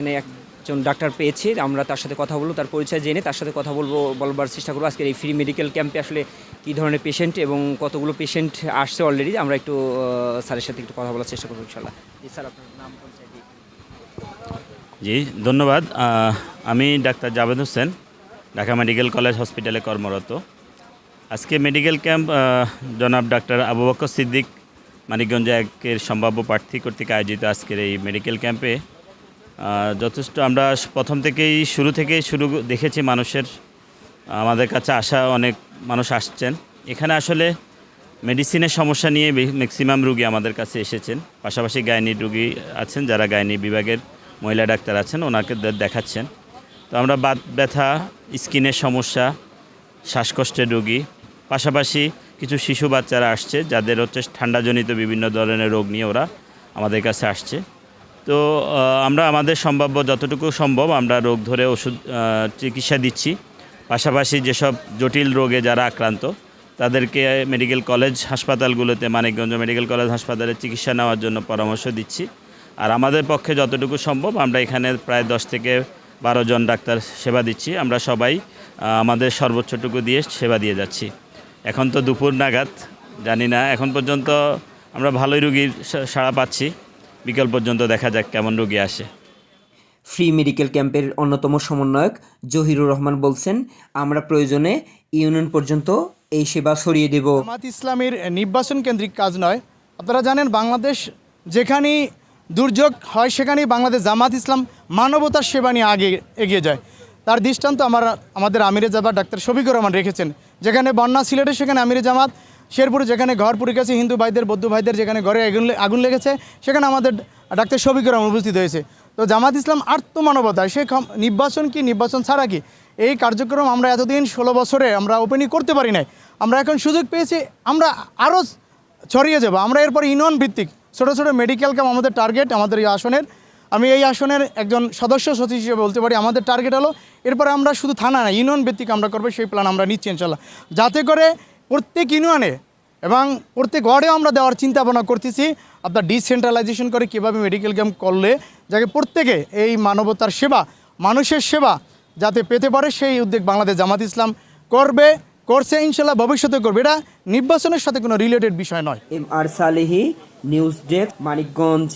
এখানে একজন ডাক্তার পেয়েছি, আমরা তার সাথে কথা বলব, তার পরিচয় জেনে তার সাথে কথা বলব, বলবার চেষ্টা করব। আজকের এই ফ্রি মেডিকেল ক্যাম্পে আসলে কী ধরনের পেশেন্ট এবং কতগুলো পেশেন্ট আসছে অলরেডি আমরা একটু স্যারের সাথে একটু কথা বলার চেষ্টা করব ইনশাল্লাহ জি, স্যার, আপনার জি, ধন্যবাদ। আমি doctor Javed Hossain, Dhaka medical college হসপিটালে কর্মরত। আজকে মেডিকেল ক্যাম্প জনাব ডাক্তার আবু বকর সিদ্দিক মানিকগঞ্জ একের সম্ভাব্য প্রার্থী কর্তৃক আয়োজিত আজকের এই মেডিকেল ক্যাম্পে যথেষ্ট আমরা প্রথম থেকেই শুরু থেকেই শুরু দেখেছি মানুষের আমাদের কাছে আসা অনেক মানুষ আসছেন। এখানে আসলে মেডিসিনের সমস্যা নিয়ে ম্যাক্সিমাম রুগী আমাদের কাছে এসেছেন। পাশাপাশি গাইনি রুগী আছেন, যারা গাইনি বিভাগের মহিলা ডাক্তার আছেন, ওনাকে দেখাচ্ছেন। তো আমরা বাত ব্যথা, স্কিনের সমস্যা, শ্বাসকষ্টের রোগী, পাশাপাশি কিছু শিশু বাচ্চারা আসছে, যাদের হচ্ছে ঠান্ডাজনিত বিভিন্ন ধরনের রোগ নিয়ে ওরা আমাদের কাছে আসছে। তো আমরা আমাদের সম্ভাব্য যতটুকু সম্ভব আমরা রোগ ধরে ওষুধ চিকিৎসা দিচ্ছি। পাশাপাশি যেসব জটিল রোগে যারা আক্রান্ত, তাদেরকে মেডিকেল কলেজ হাসপাতালগুলোতে, মানিকগঞ্জ মেডিকেল কলেজ হাসপাতালে চিকিৎসা নেওয়ার জন্য পরামর্শ দিচ্ছি। আর আমাদের পক্ষে যতটুকু সম্ভব আমরা এখানে প্রায় দশ থেকে বারো জন ডাক্তার সেবা দিচ্ছি। আমরা সবাই আমাদের সর্বোচ্চটুকু দিয়ে সেবা দিয়ে যাচ্ছি। এখন তো দুপুর নাগাদ, জানি না, এখন পর্যন্ত আমরা ভালোই রুগীর সাড়া পাচ্ছি। বিকেল পর্যন্ত দেখা যাক কেমন রোগী আসে। ফ্রি মেডিকেল ক্যাম্পের অন্যতম সমন্বয়ক জহিরুর রহমান বলছেন আমরা প্রয়োজনে ইউনিয়ন পর্যন্ত এই সেবা ছড়িয়ে দেব। জামাত ইসলামের নির্বাচন কেন্দ্রিক কাজ নয়। আপনারা জানেন বাংলাদেশ যেখানেই দুর্যোগ হয় সেখানেই বাংলাদেশ জামাত ইসলাম মানবতার সেবা নিয়ে আগে এগিয়ে যায়। তার দৃষ্টান্ত আমার আমাদের আমিরে জামাত ডাক্তার শফিকুর রহমান রেখেছেন। যেখানে বন্যা সিলেটে সেখানে আমিরে জামাত শেরপুরে যেখানে ঘর পুড়ে গেছে, হিন্দু ভাইদের, বৌদ্ধ ভাইদের যেখানে ঘরে আগুন আগুন লেগেছে, সেখানে আমাদের ডাক্তার শফিকুর রহমান উপস্থিত হয়েছে। তো জামাত ইসলাম আত্মমানবতা সে নির্বাচন কি, নির্বাচন ছাড়া কি? এই কার্যক্রম আমরা এতদিন ষোলো বছরে আমরা ওপেনিং করতে পারি নাই। আমরা এখন সুযোগ পেয়েছি, আমরা আরও ছড়িয়ে যাব। আমরা এরপর ইউনিয়ন ভিত্তিক, ছোটো ছোটো মেডিকেল ক্যাম্প আমাদের টার্গেট আমাদের এই আসনের। আমি এই আসনের একজন সদস্য সচিব হিসেবে বলতে পারি, আমাদের টার্গেট হলো, এরপরে আমরা শুধু থানা না, ইউনিয়ন ভিত্তিক আমরা করব, সেই প্ল্যান আমরা নিচ্ছি ইনশাল্লাহ। যাতে করে প্রত্যেক ইউনিয়নে এবং প্রত্যেক ওয়ার্ডেও আমরা দেওয়ার চিন্তা ভাবনা করতেছি আপনার ডিসেন্ট্রালাইজেশন করে কীভাবে মেডিকেল ক্যাম্প করলে যাকে প্রত্যেকে এই মানবতার সেবা, মানুষের সেবা যাতে পেতে পারে, সেই উদ্যোগ বাংলাদেশ জামাত ইসলাম করবে, করছে, ইনশাল্লাহ ভবিষ্যতে করবে। এটা নির্বাচনের সাথে কোনো রিলেটেড বিষয় নয়। M R Salehi, news desk, Manikganj.